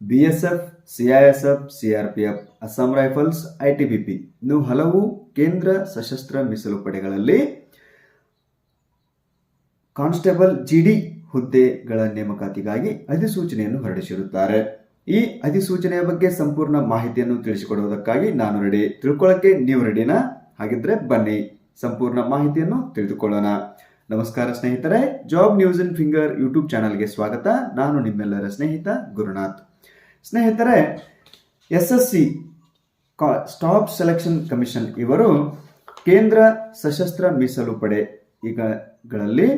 B CISF CRPF Assam rifles ITBP ಇನ್ನು ಹಲವು ಕೇಂದ್ರ ಸಶಸ್ತ್ರ ಮೀಸಲು ಪಡೆಗಳಲ್ಲಿ ಕಾನ್ಸ್ಟೇಬಲ್ ಜಿಡಿ ಹುದ್ದೆಗಳ ನೇಮಕಾತಿಗಾಗಿ ಅಧಿಸೂಚನೆಯನ್ನು ಹೊರಡಿಸಿರುತ್ತಾರೆ. ಈ ಅಧಿಸೂಚನೆಯ ಬಗ್ಗೆ ಸಂಪೂರ್ಣ ಮಾಹಿತಿಯನ್ನು ತಿಳಿಸಿಕೊಡುವುದಕ್ಕಾಗಿ ನಾನು ರೆಡಿ ತಿಳ್ಕೊಳ್ಳೋಕೆ ನೀವು ರೆಡಿನಾ ಹಾಗಿದ್ರೆ ಬನ್ನಿ. ಸಂಪೂರ್ಣ ಮಾಹಿತಿಯನ್ನು ತಿಳಿದುಕೊಳ್ಳೋಣ. ನಮಸ್ಕಾರ ಸ್ನೇಹಿತರೆ. Job news in finger YouTube ಚಾನಲ್ಗೆ ಸ್ವಾಗತ. ನಾನು ನಿಮ್ಮೆಲ್ಲರ ಸ್ನೇಹಿತ ಗುರುನಾಥ್. ಸ್ನೇಹಿತರೆ S S C staff selection commission ಇವರು ಕೇಂದ್ರ ಸಶಸ್ತ್ರ ಮೀಸಲು ಪಡೆ ಈಗಗಳಲ್ಲಿ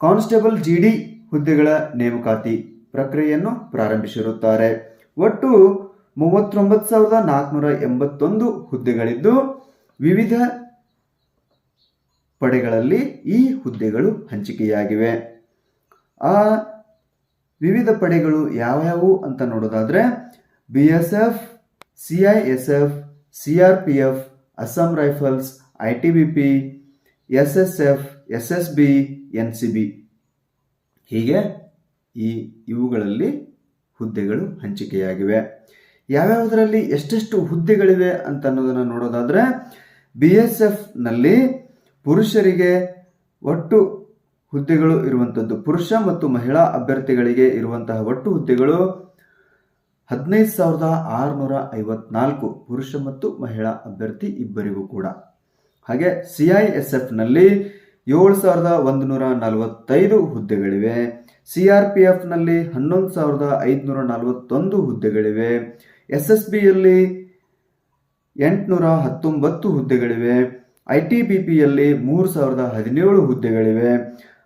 ಕಾನ್ಸ್ಟೇಬಲ್ ಜಿಡಿ ಹುದ್ದೆಗಳ ನೇಮಕಾತಿ ಪ್ರಕ್ರಿಯೆಯನ್ನು ಪ್ರಾರಂಭಿಸಿರುತ್ತಾರೆ. ಒಟ್ಟು ಮೂವತ್ತೊಂಬತ್ತು ಸಾವಿರದ ನಾಲ್ಕುನೂರ ಎಂಬತ್ತೊಂದು ಹುದ್ದೆಗಳಿದ್ದು, ವಿವಿಧ ಪಡೆಗಳಲ್ಲಿ ಈ ಹುದ್ದೆಗಳು ಹಂಚಿಕೆಯಾಗಿವೆ. ಆ ವಿವಿಧ ಪಡೆಗಳು ಯಾವ್ಯಾವು ಅಂತ ನೋಡೋದಾದ್ರೆ B S F C I S F C R P F Assam rifles I T B P S S F S S B N C B ಹೀಗೆ ಈ ಇವುಗಳಲ್ಲಿ ಹುದ್ದೆಗಳು ಹಂಚಿಕೆಯಾಗಿವೆ. ಯಾವ್ಯಾವುದರಲ್ಲಿ ಎಷ್ಟೆಷ್ಟು ಹುದ್ದೆಗಳಿವೆ ಅಂತ ಅನ್ನೋದನ್ನು ನೋಡೋದಾದ್ರೆ ಬಿ ಎಸ್ ಎಫ್ನಲ್ಲಿ ಪುರುಷರಿಗೆ ಒಟ್ಟು ಹುದ್ದೆಗಳು ಇರುವಂಥದ್ದು ಪುರುಷ ಮತ್ತು ಮಹಿಳಾ ಅಭ್ಯರ್ಥಿಗಳಿಗೆ ಇರುವಂತಹ ಒಟ್ಟು ಹುದ್ದೆಗಳು ಹದಿನೈದು ಸಾವಿರದ ಆರುನೂರ ಐವತ್ನಾಲ್ಕು. ಪುರುಷ ಮತ್ತು ಮಹಿಳಾ ಅಭ್ಯರ್ಥಿ ಇಬ್ಬರಿಗೂ ಕೂಡ. ಹಾಗೆ ಸಿ ಐ ಎಸ್ ಎಫ್ನಲ್ಲಿ ಏಳು ಸಾವಿರದ ಒಂದು ನೂರ ನಲವತ್ತೈದು ಹುದ್ದೆಗಳಿವೆ. ಸಿ ಆರ್ ಪಿ ಎಫ್ನಲ್ಲಿ ಹನ್ನೊಂದು ಸಾವಿರದ ಐದುನೂರ ನಲವತ್ತೊಂದು ಹುದ್ದೆಗಳಿವೆ. ಎಸ್ ಎಸ್ ಬಿಯಲ್ಲಿ ಎಂಟುನೂರ ಹತ್ತೊಂಬತ್ತು ಹುದ್ದೆಗಳಿವೆ. ಐ ಟಿ ಬಿ ಪಿಯಲ್ಲಿ ಮೂರು ಸಾವಿರದ ಹದಿನೇಳು ಹುದ್ದೆಗಳಿವೆ.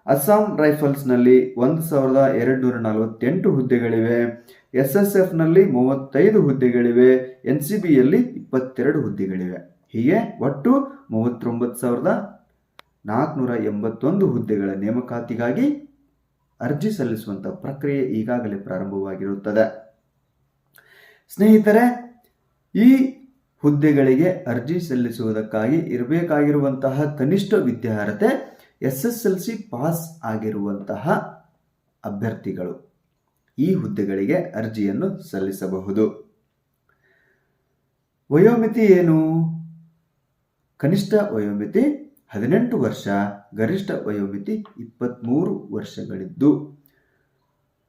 ಅಸ್ಸಾಂ ರೈಫಲ್ಸ್ನಲ್ಲಿ ಒಂದು ಸಾವಿರದ ಎರಡು ನೂರ ನಲವತ್ತೆಂಟು ಹುದ್ದೆಗಳಿವೆ. ಎಸ್ ಎಸ್ ಎಫ್ನಲ್ಲಿ ಮೂವತ್ತೈದು ಹುದ್ದೆಗಳಿವೆ. ಎನ್ ಸಿ ಬಿಯಲ್ಲಿ ಇಪ್ಪತ್ತೆರಡು ಹುದ್ದೆಗಳಿವೆ. ಹೀಗೆ ಒಟ್ಟು ಮೂವತ್ತೊಂಬತ್ತು ಸಾವಿರದ ನಾಲ್ಕುನೂರ ಎಂಬತ್ತೊಂದು ಹುದ್ದೆಗಳ ನೇಮಕಾತಿಗಾಗಿ ಅರ್ಜಿ ಸಲ್ಲಿಸುವಂಥ ಪ್ರಕ್ರಿಯೆ ಈಗಾಗಲೇ ಪ್ರಾರಂಭವಾಗಿರುತ್ತದೆ. ಸ್ನೇಹಿತರೆ, ಈ ಹುದ್ದೆಗಳಿಗೆ ಅರ್ಜಿ ಸಲ್ಲಿಸುವುದಕ್ಕಾಗಿ ಇರಬೇಕಾಗಿರುವಂತಹ ಕನಿಷ್ಠ ವಿದ್ಯಾರ್ಹತೆ S S L C pass ಆಗಿರುವಂತಹ ಅಭ್ಯರ್ಥಿಗಳು ಈ ಹುದ್ದೆಗಳಿಗೆ ಅರ್ಜಿಯನ್ನು ಸಲ್ಲಿಸಬಹುದು. ವಯೋಮಿತಿ ಏನು? ಕನಿಷ್ಠ ವಯೋಮಿತಿ ಹದಿನೆಂಟು ವರ್ಷ, ಗರಿಷ್ಠ ವಯೋಮಿತಿ ಇಪ್ಪತ್ತ್ಮೂರು ವರ್ಷಗಳಿದ್ದು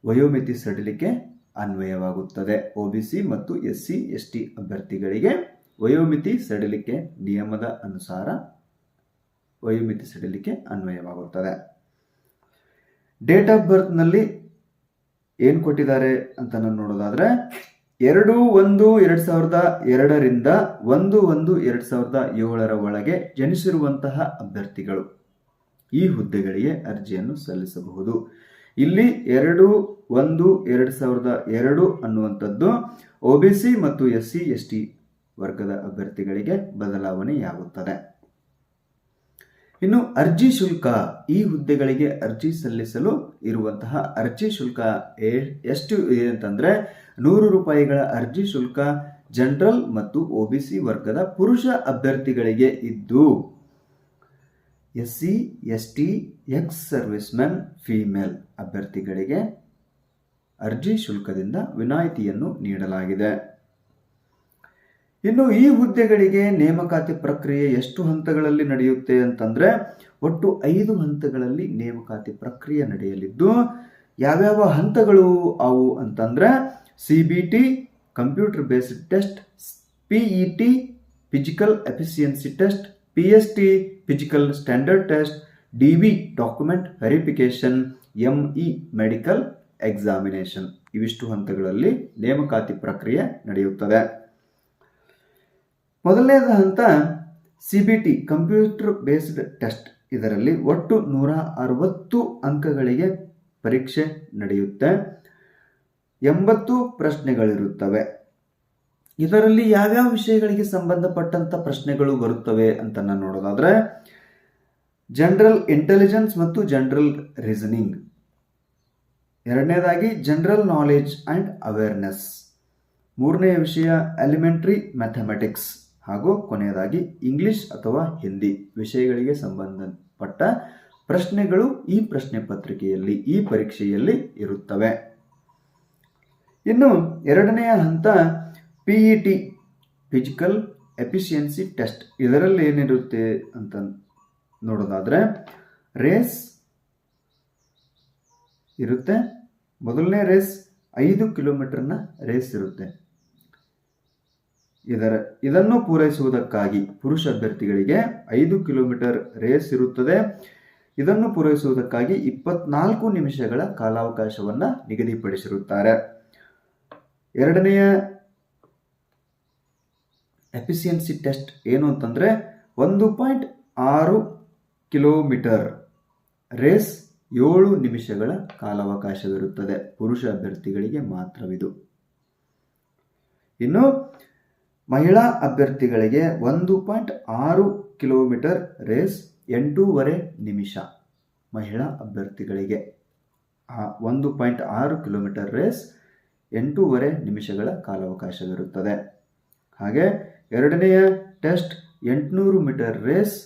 ವಯೋಮಿತಿ ಸಡಿಲಿಕೆ ಅನ್ವಯವಾಗುತ್ತದೆ. ಒಬಿಸಿ ಮತ್ತು ಎಸ್ ಸಿ, ಎಸ್ ಟಿ ಅಭ್ಯರ್ಥಿಗಳಿಗೆ ವಯೋಮಿತಿ ಸಡಿಲಿಕೆ ನಿಯಮದ ಅನುಸಾರ ವಯೋಮಿತಿ ಸಡಿಲಿಕೆ ಅನ್ವಯವಾಗುತ್ತದೆ. ಡೇಟ್ ಆಫ್ ಬರ್ತ್ನಲ್ಲಿ ಏನು ಕೊಟ್ಟಿದ್ದಾರೆ ಅಂತ ನಾನು ನೋಡೋದಾದ್ರೆ, ಎರಡು ಒಂದು ಎರಡು ಸಾವಿರದ ಎರಡರಿಂದ ಒಂದು ಒಂದು ಎರಡು ಸಾವಿರದ ಏಳರ ಒಳಗೆ ಜನಿಸಿರುವಂತಹ ಅಭ್ಯರ್ಥಿಗಳು ಈ ಹುದ್ದೆಗಳಿಗೆ ಅರ್ಜಿಯನ್ನು ಸಲ್ಲಿಸಬಹುದು. ಇಲ್ಲಿ ಎರಡು ಒಂದು ಎರಡು ಸಾವಿರದ ಎರಡು ಅನ್ನುವಂಥದ್ದು ಒ ಬಿ ಸಿ ಮತ್ತು ಎಸ್ ಸಿ ಎಸ್ ಟಿ ವರ್ಗದ ಅಭ್ಯರ್ಥಿಗಳಿಗೆ ಬದಲಾವಣೆಯಾಗುತ್ತದೆ. ಇನ್ನು ಅರ್ಜಿ ಶುಲ್ಕ ಈ ಹುದ್ದೆಗಳಿಗೆ ಅರ್ಜಿ ಸಲ್ಲಿಸಲು ಇರುವಂತಹ ಅರ್ಜಿ ಶುಲ್ಕ ಎಷ್ಟು ಇದೆ ಅಂತಂದ್ರೆ ನೂರು ರೂಪಾಯಿಗಳ ಅರ್ಜಿ ಶುಲ್ಕ ಜನರಲ್ ಮತ್ತು ಒಬಿಸಿ ವರ್ಗದ ಪುರುಷ ಅಭ್ಯರ್ಥಿಗಳಿಗೆ ಇದ್ದು S C S T ex servicemen, female ಅಭ್ಯರ್ಥಿಗಳಿಗೆ ಅರ್ಜಿ ಶುಲ್ಕದಿಂದ ವಿನಾಯಿತಿಯನ್ನು ನೀಡಲಾಗಿದೆ. ಇನ್ನು ಈ ಹುದ್ದೆಗಳಿಗೆ ನೇಮಕಾತಿ ಪ್ರಕ್ರಿಯೆ ಎಷ್ಟು ಹಂತಗಳಲ್ಲಿ ನಡೆಯುತ್ತೆ ಅಂತಂದ್ರೆ ಒಟ್ಟು ಐದು ಹಂತಗಳಲ್ಲಿ ನೇಮಕಾತಿ ಪ್ರಕ್ರಿಯೆ ನಡೆಯಲಿದ್ದು, ಯಾವ್ಯಾವ ಹಂತಗಳು ಅವು ಅಂತಂದ್ರೆ C B T, computer based test P E T, physical efficiency test, P S T, physical standard test, D B document verification M E medical examination. ಇವಿಷ್ಟು ಹಂತಗಳಲ್ಲಿ ನೇಮಕಾತಿ ಪ್ರಕ್ರಿಯೆ ನಡೆಯುತ್ತದೆ. ಮೊದಲನೇದ ಹಂತ C B T computer based test ಇದರಲ್ಲಿ ಒಟ್ಟು ನೂರ ಅರವತ್ತು ಅಂಕಗಳಿಗೆ ಪರೀಕ್ಷೆ ನಡೆಯುತ್ತೆ. ಎಂಬತ್ತು ಪ್ರಶ್ನೆಗಳಿರುತ್ತವೆ. ಇದರಲ್ಲಿ ಯಾವ್ಯಾವ ವಿಷಯಗಳಿಗೆ ಸಂಬಂಧಪಟ್ಟಂತ ಪ್ರಶ್ನೆಗಳು ಬರುತ್ತವೆ ಅಂತ ನಾನು ನೋಡೋದಾದ್ರೆ ಜನರಲ್ ಇಂಟೆಲಿಜೆನ್ಸ್ ಮತ್ತು ಜನರಲ್ ರೀಸನಿಂಗ್ ಎರಡನೇದಾಗಿ ಜನರಲ್ ನಾಲೆಜ್ ಆ್ಯಂಡ್ ಅವೇರ್ನೆಸ್ ಮೂರನೆಯ ವಿಷಯ ಎಲಿಮೆಂಟ್ರಿ ಮ್ಯಾಥಮೆಟಿಕ್ಸ್ ಹಾಗೂ ಕೊನೆಯದಾಗಿ ಇಂಗ್ಲಿಷ್ ಅಥವಾ ಹಿಂದಿ ವಿಷಯಗಳಿಗೆ ಸಂಬಂಧಪಟ್ಟ ಪ್ರಶ್ನೆಗಳು ಈ ಪ್ರಶ್ನೆ ಪತ್ರಿಕೆಯಲ್ಲಿ, ಈ ಪರೀಕ್ಷೆಯಲ್ಲಿ ಇರುತ್ತವೆ. ಇನ್ನು ಎರಡನೆಯ ಹಂತ P E T physical efficiency test ಇದರಲ್ಲಿ ಏನಿರುತ್ತೆ ಅಂತ ನೋಡೋದಾದರೆ ರೇಸ್ ಇರುತ್ತೆ. ಮೊದಲನೇ ರೇಸ್ ಐದು ಕಿಲೋಮೀಟರ್ನ ರೇಸ್ ಇರುತ್ತೆ. ಇದರ, ಇದನ್ನು ಪೂರೈಸುವುದಕ್ಕಾಗಿ ಪುರುಷ ಅಭ್ಯರ್ಥಿಗಳಿಗೆ ಐದು ಕಿಲೋಮೀಟರ್ ರೇಸ್ ಇರುತ್ತದೆ. ಇದನ್ನು ಪೂರೈಸುವುದಕ್ಕಾಗಿ ಇಪ್ಪತ್ನಾಲ್ಕು ನಿಮಿಷಗಳ ಕಾಲಾವಕಾಶವನ್ನು ನಿಗದಿಪಡಿಸಿರುತ್ತಾರೆ. ಎರಡನೆಯ ಎಫಿಸಿಯನ್ಸಿ ಟೆಸ್ಟ್ ಏನು ಅಂತಂದರೆ ಒಂದು ಪಾಯಿಂಟ್ ಆರು ಕಿಲೋಮೀಟರ್ ರೇಸ್ ಏಳು ನಿಮಿಷಗಳ ಕಾಲಾವಕಾಶವಿರುತ್ತದೆ. ಪುರುಷ ಅಭ್ಯರ್ಥಿಗಳಿಗೆ ಮಾತ್ರವಿದು. ಇನ್ನು ಮಹಿಳಾ ಅಭ್ಯರ್ಥಿಗಳಿಗೆ ಒಂದು ಪಾಯಿಂಟ್ ಆರು ಕಿಲೋಮೀಟರ್ ರೇಸ್ ಎಂಟೂವರೆ ನಿಮಿಷ ಮಹಿಳಾ ಅಭ್ಯರ್ಥಿಗಳಿಗೆ. ಒಂದು ಪಾಯಿಂಟ್ ಆರು ಕಿಲೋಮೀಟರ್ ರೇಸ್ ಎಂಟೂವರೆ ನಿಮಿಷಗಳ ಕಾಲಾವಕಾಶವಿರುತ್ತದೆ. ಹಾಗೆ ಎರಡನೆಯ ಟೆಸ್ಟ್ ಎಂಟುನೂರು ಮೀಟರ್ ರೇಸ್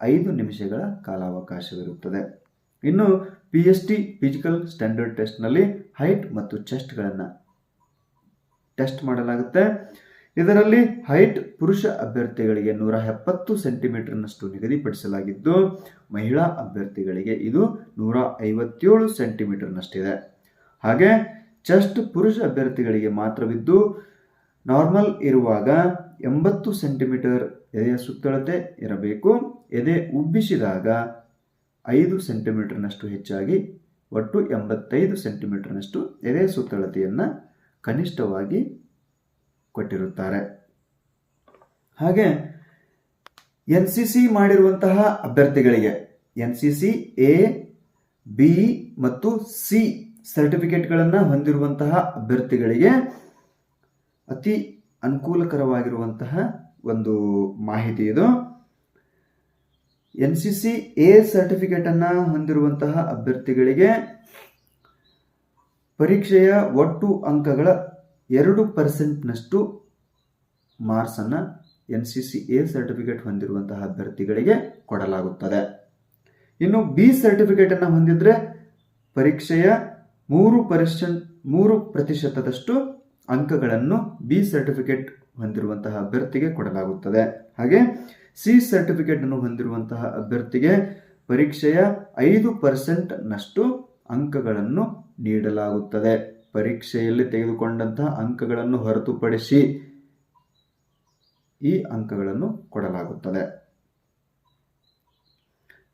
ಐದು ನಿಮಿಷಗಳ ಕಾಲಾವಕಾಶವಿರುತ್ತದೆ. ಇನ್ನು P S T physical standard ಟೆಸ್ಟ್ನಲ್ಲಿ ಹೈಟ್ ಮತ್ತು ಚೆಸ್ಟ್ಗಳನ್ನು ಟೆಸ್ಟ್ ಮಾಡಲಾಗುತ್ತೆ. ಇದರಲ್ಲಿ ಹೈಟ್ ಪುರುಷ ಅಭ್ಯರ್ಥಿಗಳಿಗೆ ನೂರ ಎಪ್ಪತ್ತು ಸೆಂಟಿಮೀಟರ್ನಷ್ಟು ನಿಗದಿಪಡಿಸಲಾಗಿದ್ದು, ಮಹಿಳಾ ಅಭ್ಯರ್ಥಿಗಳಿಗೆ ಇದು ನೂರ ಐವತ್ತೇಳು ಸೆಂಟಿಮೀಟರ್ನಷ್ಟಿದೆ. ಹಾಗೆ ಚೆಸ್ಟ್ ಪುರುಷ ಅಭ್ಯರ್ಥಿಗಳಿಗೆ ಮಾತ್ರವಿದ್ದು, ನಾರ್ಮಲ್ ಇರುವಾಗ ಎಂಬತ್ತು ಸೆಂಟಿಮೀಟರ್ ಎದೆಯ ಸುತ್ತಳತೆ ಇರಬೇಕು. ಎದೆ ಉಬ್ಬಿಸಿದಾಗ ಐದು ಸೆಂಟಿಮೀಟರ್ನಷ್ಟು ಹೆಚ್ಚಾಗಿ ಒಟ್ಟು ಎಂಬತ್ತೈದು ಸೆಂಟಿಮೀಟರ್ನಷ್ಟು ಎದೆಯ ಸುತ್ತಳತೆಯನ್ನು ಕನಿಷ್ಠವಾಗಿ ಕೊಟ್ಟಿರುತ್ತಾರೆ. ಹಾಗೆ, ಎನ್ ಸಿ ಸಿ ಮಾಡಿರುವಂತಹ ಅಭ್ಯರ್ಥಿಗಳಿಗೆ N C C, A, B ಮತ್ತು ಸಿ ಸರ್ಟಿಫಿಕೇಟ್ಗಳನ್ನು ಹೊಂದಿರುವಂತಹ ಅಭ್ಯರ್ಥಿಗಳಿಗೆ ಅತಿ ಅನುಕೂಲಕರವಾಗಿರುವಂತಹ ಒಂದು ಮಾಹಿತಿ ಇದು. ಎನ್ ಸಿ ಸಿ, ಎ ಸರ್ಟಿಫಿಕೇಟನ್ನು ಹೊಂದಿರುವಂತಹ ಅಭ್ಯರ್ಥಿಗಳಿಗೆ ಪರೀಕ್ಷೆಯ ಒಟ್ಟು ಅಂಕಗಳ ಎರಡು ಪರ್ಸೆಂಟ್ನಷ್ಟು ಮಾರ್ಕ್ಸನ್ನು N C C A certificate ಹೊಂದಿರುವಂತಹ ಅಭ್ಯರ್ಥಿಗಳಿಗೆ ಕೊಡಲಾಗುತ್ತದೆ. ಇನ್ನು ಬಿ ಸರ್ಟಿಫಿಕೇಟನ್ನು ಹೊಂದಿದರೆ ಪರೀಕ್ಷೆಯ ಮೂರು ಪರ್ಸೆಂಟ್ ಮೂರು ಪ್ರತಿಶತದಷ್ಟು ಅಂಕಗಳನ್ನು ಬಿ ಸರ್ಟಿಫಿಕೇಟ್ ಹೊಂದಿರುವಂತಹ ಅಭ್ಯರ್ಥಿಗೆ ಕೊಡಲಾಗುತ್ತದೆ. ಹಾಗೆ ಸಿ ಸರ್ಟಿಫಿಕೇಟ್ ಅನ್ನು ಹೊಂದಿರುವಂತಹ ಅಭ್ಯರ್ಥಿಗೆ ಪರೀಕ್ಷೆಯ ಐದು ಪರ್ಸೆಂಟ್ನಷ್ಟು ಅಂಕಗಳನ್ನು ನೀಡಲಾಗುತ್ತದೆ. ಪರೀಕ್ಷೆಯಲ್ಲಿ ತೆಗೆದುಕೊಂಡಂತಹ ಅಂಕಗಳನ್ನು ಹೊರತುಪಡಿಸಿ ಈ ಅಂಕಗಳನ್ನು ಕೊಡಲಾಗುತ್ತದೆ.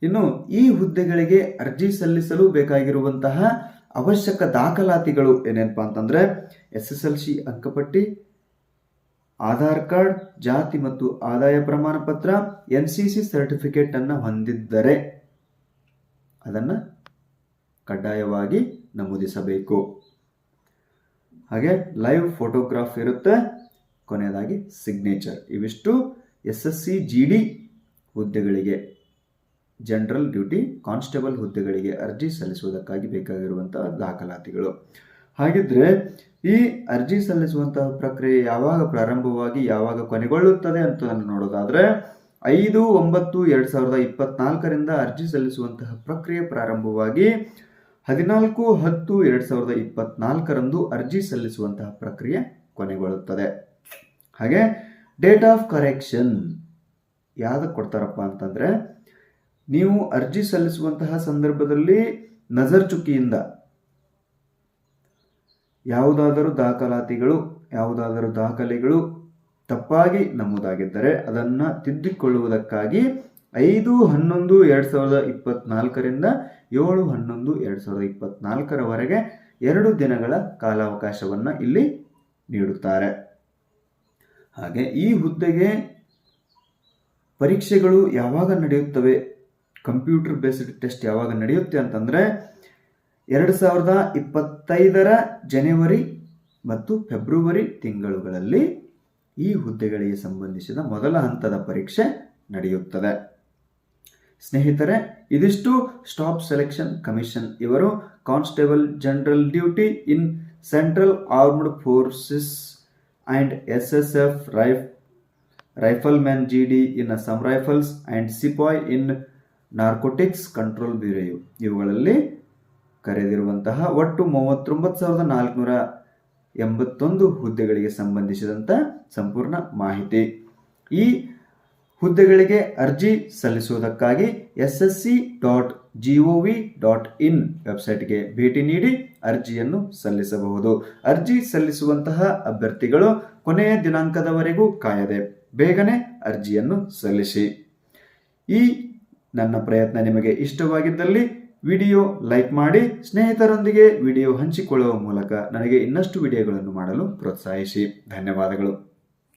ಇನ್ನು ಈ ಹುದ್ದೆಗಳಿಗೆ ಅರ್ಜಿ ಸಲ್ಲಿಸಲು ಬೇಕಾಗಿರುವಂತಹ ಅವಶ್ಯಕ ದಾಖಲಾತಿಗಳು ಏನೇನಪ್ಪ ಅಂತಂದ್ರೆ ಎಸ್ ಎಸ್ ಎಲ್ ಸಿ ಅಂಕಪಟ್ಟಿ, ಆಧಾರ್ ಕಾರ್ಡ್, ಜಾತಿ ಮತ್ತು ಆದಾಯ ಪ್ರಮಾಣ ಪತ್ರ, ಎನ್ ಸಿ ಸಿ ಸರ್ಟಿಫಿಕೇಟ್ ಅನ್ನು ಹೊಂದಿದ್ದರೆ ಅದನ್ನು ಕಡ್ಡಾಯವಾಗಿ ನಮೂದಿಸಬೇಕು. ಹಾಗೆ ಲೈವ್ ಫೋಟೋಗ್ರಾಫ್ ಇರುತ್ತೆ. ಕೊನೆಯದಾಗಿ ಸಿಗ್ನೇಚರ್ ಇವಿಷ್ಟು S S C G D ಹುದ್ದೆಗಳಿಗೆ ಜನರಲ್ ಡ್ಯೂಟಿ ಕಾನ್ಸ್ಟೇಬಲ್ ಹುದ್ದೆಗಳಿಗೆ ಅರ್ಜಿ ಸಲ್ಲಿಸುವುದಕ್ಕಾಗಿ ಬೇಕಾಗಿರುವಂತಹ ದಾಖಲಾತಿಗಳು. ಹಾಗಿದ್ರೆ ಈ ಅರ್ಜಿ ಸಲ್ಲಿಸುವಂತಹ ಪ್ರಕ್ರಿಯೆ ಯಾವಾಗ ಪ್ರಾರಂಭವಾಗಿ ಯಾವಾಗ ಕೊನೆಗೊಳ್ಳುತ್ತದೆ ಅಂತ ನೋಡೋದಾದ್ರೆ, ಐದು ಒಂಬತ್ತು ಎರಡು ಸಾವಿರದ ಇಪ್ಪತ್ನಾಲ್ಕರಿಂದ ಅರ್ಜಿ ಸಲ್ಲಿಸುವಂತಹ ಪ್ರಕ್ರಿಯೆ ಪ್ರಾರಂಭವಾಗಿ ಹದಿನಾಲ್ಕು ಹತ್ತು ಎರಡು ಸಾವಿರದ ಇಪ್ಪತ್ನಾಲ್ಕರಂದು ಅರ್ಜಿ ಸಲ್ಲಿಸುವಂತಹ ಪ್ರಕ್ರಿಯೆ ಕೊನೆಗೊಳ್ಳುತ್ತದೆ. ಹಾಗೆ ಡೇಟ್ ಆಫ್ ಕರೆಕ್ಷನ್ ಯಾವ್ದು ಕೊಡ್ತಾರಪ್ಪ ಅಂತಂದರೆ, ನೀವು ಅರ್ಜಿ ಸಲ್ಲಿಸುವಂತಹ ಸಂದರ್ಭದಲ್ಲಿ ನಜರ್ ಚುಕ್ಕಿಯಿಂದ ಯಾವುದಾದರೂ ದಾಖಲಾತಿಗಳು, ಯಾವುದಾದರೂ ದಾಖಲೆಗಳು ತಪ್ಪಾಗಿ ನಮೂದಾಗಿದ್ದರೆ ಅದನ್ನು ತಿದ್ದಿಕೊಳ್ಳುವುದಕ್ಕಾಗಿ ಐದು ಹನ್ನೊಂದು ಎರಡು ಸಾವಿರದ ಇಪ್ಪತ್ನಾಲ್ಕರಿಂದ ಏಳು ಹನ್ನೊಂದು ಎರಡು ಸಾವಿರದ ಇಪ್ಪತ್ನಾಲ್ಕರವರೆಗೆ ಎರಡು ದಿನಗಳ ಕಾಲಾವಕಾಶವನ್ನು ಇಲ್ಲಿ ನೀಡುತ್ತಾರೆ. ಹಾಗೆ ಈ ಹುದ್ದೆಗೆ ಪರೀಕ್ಷೆಗಳು ಯಾವಾಗ ನಡೆಯುತ್ತವೆ? ಕಂಪ್ಯೂಟರ್ ಬೇಸ್ಡ್ ಟೆಸ್ಟ್ ಯಾವಾಗ ನಡೆಯುತ್ತೆ ಅಂತಂದರೆ ಎರಡು ಸಾವಿರದ ಇಪ್ಪತ್ತೈದರ ಜನವರಿ ಮತ್ತು ಫೆಬ್ರವರಿ ತಿಂಗಳುಗಳಲ್ಲಿ ಈ ಹುದ್ದೆಗಳಿಗೆ ಸಂಬಂಧಿಸಿದ ಮೊದಲ ಹಂತದ ಪರೀಕ್ಷೆ ನಡೆಯುತ್ತದೆ. ಸ್ನೇಹಿತರೆ, ಇದಿಷ್ಟು ಸ್ಟಾಪ್ ಸೆಲೆಕ್ಷನ್ ಕಮಿಷನ್. ಇವರು constable general duty in central armed forces and S S F rifle rifleman G D in Assam rifles and ಸಿಪಾಯ್ in narcotics control bureau ಇವುಗಳಲ್ಲಿ ಕರೆದಿರುವಂತಹ ಒಟ್ಟು ಮೂವತ್ತೊಂಬತ್ತು ಸಾವಿರದ ನಾಲ್ಕುನೂರ ಎಂಬತ್ತೊಂದು ಹುದ್ದೆಗಳಿಗೆ ಸಂಬಂಧಿಸಿದಂಥ ಸಂಪೂರ್ಣ ಮಾಹಿತಿ. ಈ ಹುದ್ದೆಗಳಿಗೆ ಅರ್ಜಿ ಸಲ್ಲಿಸುವುದಕ್ಕಾಗಿ S S C dot G O V dot in ವೆಬ್ಸೈಟ್ಗೆ ಭೇಟಿ ನೀಡಿ ಅರ್ಜಿಯನ್ನು ಸಲ್ಲಿಸಬಹುದು. ಅರ್ಜಿ ಸಲ್ಲಿಸುವಂತಹ ಅಭ್ಯರ್ಥಿಗಳು ಕೊನೆಯ ದಿನಾಂಕದವರೆಗೂ ಕಾಯದೆ ಬೇಗನೆ ಅರ್ಜಿಯನ್ನು ಸಲ್ಲಿಸಿ. ಈ ನನ್ನ ಪ್ರಯತ್ನ ನಿಮಗೆ ಇಷ್ಟವಾಗಿದ್ದಲ್ಲಿ ವಿಡಿಯೋ ಲೈಕ್ ಮಾಡಿ, ಸ್ನೇಹಿತರೊಂದಿಗೆ ವಿಡಿಯೋ ಹಂಚಿಕೊಳ್ಳುವ ಮೂಲಕ ನನಗೆ ಇನ್ನಷ್ಟು ವಿಡಿಯೋಗಳನ್ನು ಮಾಡಲು ಪ್ರೋತ್ಸಾಹಿಸಿ. ಧನ್ಯವಾದಗಳು.